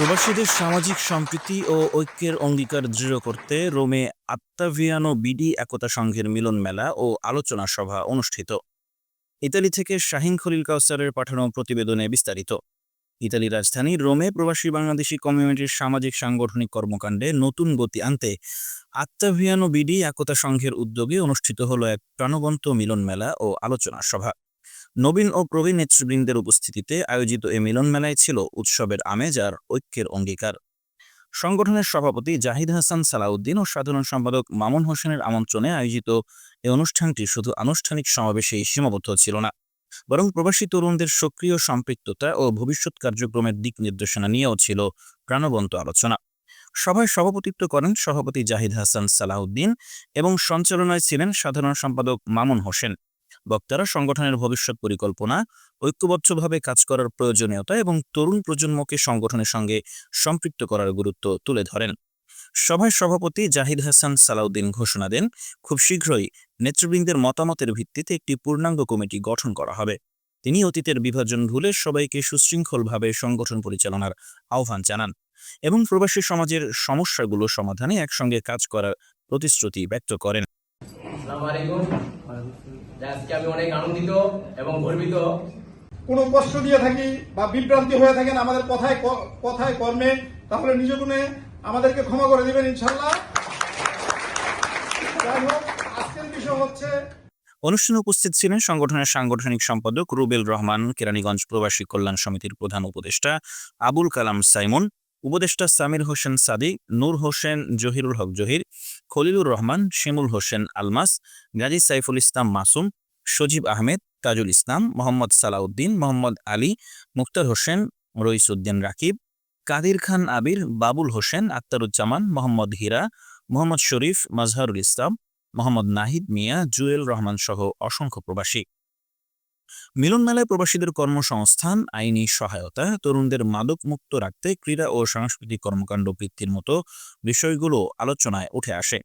প্রবাসীদের সামাজিক সম্প্রীতি ও ঐক্যের অঙ্গীকার দৃঢ় করতে রোমে আত্তাভিয়ানো বিডি একতা সংঘের মিলন মেলা ও আলোচনা সভা অনুষ্ঠিত। ইতালি থেকে শাহিন খলিল কাউসারের পাঠানো প্রতিবেদনে বিস্তারিত। ইতালি রাজধানী রোমে প্রবাসী বাংলাদেশি কমিউনিটির সামাজিক সাংগঠনিক কর্মকাণ্ডে নতুন গতি আনতে আত্তাভিয়ানো বিডি একতা সংঘের উদ্যোগে অনুষ্ঠিত হলো এক প্রাণবন্ত মিলন মেলা ও আলোচনা সভা। নবীন ও প্রবীণ নেতৃবৃন্দের উপস্থিতিতে আয়োজিত এ মিলন মেলায় ছিল উৎসবের আমেজ আর ঐক্যের অঙ্গীকার। সংগঠনের সভাপতি জাহিদ হাসান সালাউদ্দিন ও সাধারণ সম্পাদক মামুন হোসেনের আমন্ত্রণে আয়োজিত এই অনুষ্ঠানটি শুধু আনুষ্ঠানিক সমাবেশেই সীমাবদ্ধ ছিল না, বরং প্রবাসী তরুণদের সক্রিয় সম্পৃক্ততা ও ভবিষ্যৎ কার্যক্রমের দিক নির্দেশনা নিয়েও ছিল প্রাণবন্ত আলোচনা। সভায় সভাপতিত্ব করেন সভাপতি জাহিদ হাসান সালাউদ্দিন এবং সঞ্চালনায় ছিলেন সাধারণ সম্পাদক মামুন হোসেন। বক্তারা সংগঠনের ভবিষ্যৎ পরিকল্পনা, ঐক্যবদ্ধভাবে কাজ করার প্রয়োজনীয়তা এবং তরুণ প্রজন্মকে সংগঠনের সঙ্গে সম্পৃক্ত করার গুরুত্ব তুলে ধরেন। সভায় সভাপতি জাহিদ হাসান সালাউদ্দিন ঘোষণা দেন, খুব শীঘ্রই নেতৃবৃন্দের মতামতের ভিত্তিতে একটি পূর্ণাঙ্গ কমিটি গঠন করা হবে। তিনি অতীতের বিভাজন ভুলে সবাইকে সুশৃঙ্খলভাবে সংগঠন পরিচালনার আহ্বান জানান এবং প্রবাসী সমাজের সমস্যাগুলো সমাধানে একসঙ্গে কাজ করার প্রতিশ্রুতি ব্যক্ত করেন। আজকে আমি অনেক আনন্দিত এবং গর্বিত। কোনো কষ্ট দিয়ে থাকি বা বিভ্রান্তি হয়ে থাকেন আমাদের কথায় কথায় কর্মে তাহলে নিজ গুণে আমাদেরকে ক্ষমা করে দিবেন ইনশাল্লাহ যাই হোক আজকের বিষয় হচ্ছে অনুষ্ঠানে উপস্থিত ছিলেন সংগঠনের সাংগঠনিক সম্পাদক রুবেল রহমান কেরানীগঞ্জ প্রবাসী কল্যাণ সমিতির প্রধান উপদেষ্টা আবুল কালাম সাইমন উপদেষ্টা সামির হোসেন সাদি নূর হোসেন জহিরুল হক জহির খলিলুর রহমান, শিমুল হোসেন আলমাস, গাজী সাইফুল ইসলাম মাসুম, সজীব আহমেদ, তাজুল ইসলাম, মোহাম্মদ সালাউদ্দিন, মোহাম্মদ আলী, মুক্তার হোসেন, রইসুদ্দিন রাকিব, কাদির খান আবির, বাবুল হোসেন, আক্তারুজ্জামান, মোহাম্মদ হীরা, মোহাম্মদ শরীফ, মাজহারুল ইসলাম, মোহাম্মদ নাহিদ মিয়া, জুয়েল রহমান সহ অসংখ্য প্রবাসী। মিলন মেলায় প্রবাসীদের কর্মসংস্থান, আইনি সহায়তা, তরুণদের মাদক মুক্ত রাখতে ক্রীড়া ও সাংস্কৃতিক কর্মকাণ্ড বৃদ্ধির মতো বিষয়গুলো আলোচনায় উঠে আসে।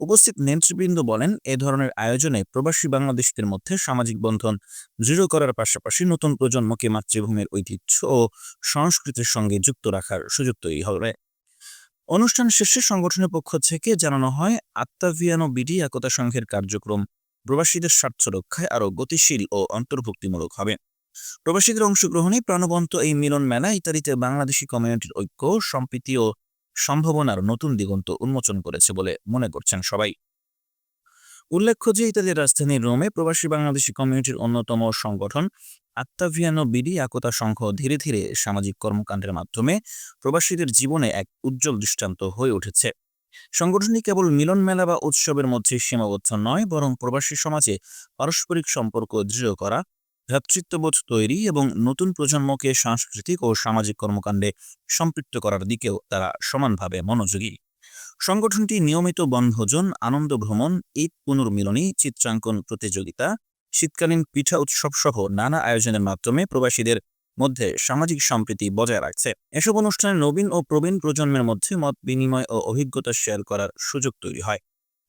উপস্থিত নেতৃবৃন্দ বলেন, এ ধরনের আয়োজনে প্রবাসী বাংলাদেশিদের মধ্যে সামাজিক বন্ধন দৃঢ় করার পাশাপাশি নতুন প্রজন্মকে মাতৃভূমির ঐতিহ্য ও সংস্কৃতির সঙ্গে যুক্ত রাখার সুযোগ তৈরি হবে। অনুষ্ঠান শেষে সংগঠনের পক্ষ থেকে জানানো হয়, আত্মাভিয়ানো বিডি একতা সংঘের কার্যক্রম প্রবাসীদের স্বার্থ রক্ষায় আরও গতিশীল ও অন্তর্ভুক্তিমূলক হবে। প্রবাসীদের অংশগ্রহণে প্রাণবন্ত এই মিলন মেলা ইতালিতে বাংলাদেশি কমিউনিটির ঐক্য, সম্প্রীতি ও সম্ভাবনার নতুন দিগন্ত উন্মোচন করেছে বলে মনে করছেন সবাই। উল্লেখ্য যে ইতালির রাজধানী রোমে প্রবাসী বাংলাদেশি কমিউনিটির অন্যতম সংগঠন আত্মাভিয়ানো বিডি একতা সংঘ ধীরে ধীরে সামাজিক কর্মকাণ্ডের মাধ্যমে প্রবাসীদের জীবনে এক উজ্জ্বল দৃষ্টান্ত হয়ে উঠেছে। সংগঠনটি কেবল মিলন মেলা বা উৎসবের মধ্যে সীমাবদ্ধ নয়, বরং প্রবাসী সমাজে পারস্পরিক সম্পর্ক দৃঢ় করা, ভ্রাতৃত্ববোধ তৈরি এবং নতুন প্রজন্মকে সাংস্কৃতিক ও সামাজিক কর্মকাণ্ডে সম্পৃক্ত করার দিকেও তারা সমানভাবে মনোযোগী। সংগঠনটি নিয়মিত বনভোজন, আনন্দ ভ্রমণ, ঈদ পুনর্মিলনী, চিত্রাঙ্কন প্রতিযোগিতা, শীতকালীন পিঠা উৎসব সহ নানা আয়োজনের মাধ্যমে প্রবাসীদের মধ্যে সামাজিক সম্প্রীতি বজায় রাখছে। এসব অনুষ্ঠানে নবীন ও প্রবীণ প্রজন্মের মধ্যে মত বিনিময় ও অভিজ্ঞতা শেয়ার করার সুযোগ তৈরি হয়,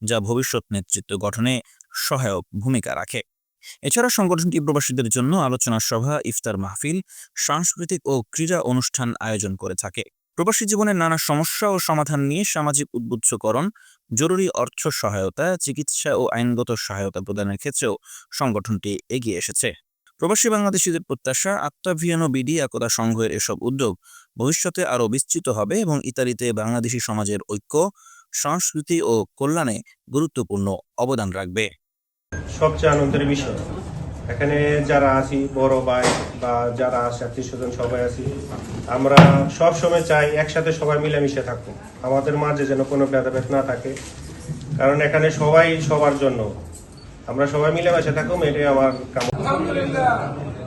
যা ভবিষ্যৎ নেতৃত্ব গঠনে সহায়ক ভূমিকা রাখে। এছাড়া সংগঠনটি প্রবাসীদের জন্য আলোচনা সভা, ইফতার মাহফিল, সাংস্কৃতিক ও ক্রীড়া অনুষ্ঠান আয়োজন করে থাকে। প্রবাসী জীবনের নানা সমস্যা ও সমাধান নিয়ে সামাজিক উদ্বুদ্ধকরণ, জরুরি অর্থ সহায়তা, চিকিৎসা ও আইনগত সহায়তা প্রদানের ক্ষেত্রেও সংগঠনটি এগিয়ে এসেছে। প্রবাসী বাংলাদেশিদের প্রত্যাশা আত্মাভিয়ানো বিডি একতা সংঘের এসব উদ্যোগ ভবিষ্যতে আরও বিস্তৃত হবে এবং ইতালিতে বাংলাদেশি সমাজের ঐক্য, সংস্কৃতি ও কল্যাণে গুরুত্বপূর্ণ অবদান রাখবে। সবচেয়ে আনন্দের বিষয়। এখানে যারা আছি, বড় ভাই বা যারা আছে, আত্মীয় স্বজন সবাই আছি, আমরা সব সময় চাই একসাথে সবাই মিলেমিশে থাকুক। আমাদের মাঝে যেন কোনো ভেদাভেদ না থাকে। কারণ এখানে সবাই সবার জন্য। আমরা সবাই মিলে মিলেমিশে থাকুক এটাই আমার কামনা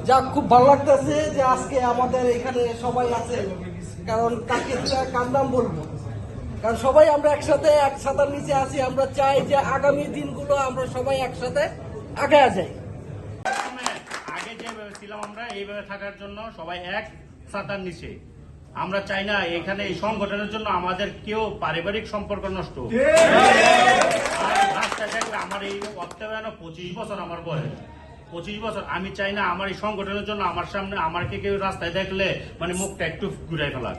যাক খুব ভালো লাগতেছে যে আজকে আমাদের এখানে সবাই আছে কারণ কাকে কার নাম বলব? কারণ সবাই আমরা একসাথে এক ছাতার নিচে আছি আমরা চাই যে আগামী দিনগুলো আমরা সবাই একসাথে আগায় যাই। আগে যেভাবে ছিলাম আমরা এইভাবে থাকার জন্য সবাই এক ছাতার নিচে। আমরা চাই না এখানে এই সংগঠনের জন্য আমাদের কেউ পারিবারিক সম্পর্ক নষ্ট আমার এই অত্যায়ন পঁচিশ বছর আমার বয়স। পঁচিশ বছর, আমি চাই না আমার এই সংগঠনের জন্য আমার সামনে আমাকে কেউ রাস্তায় দেখলে মানে মুখটা একটু ঘুরে ফেলা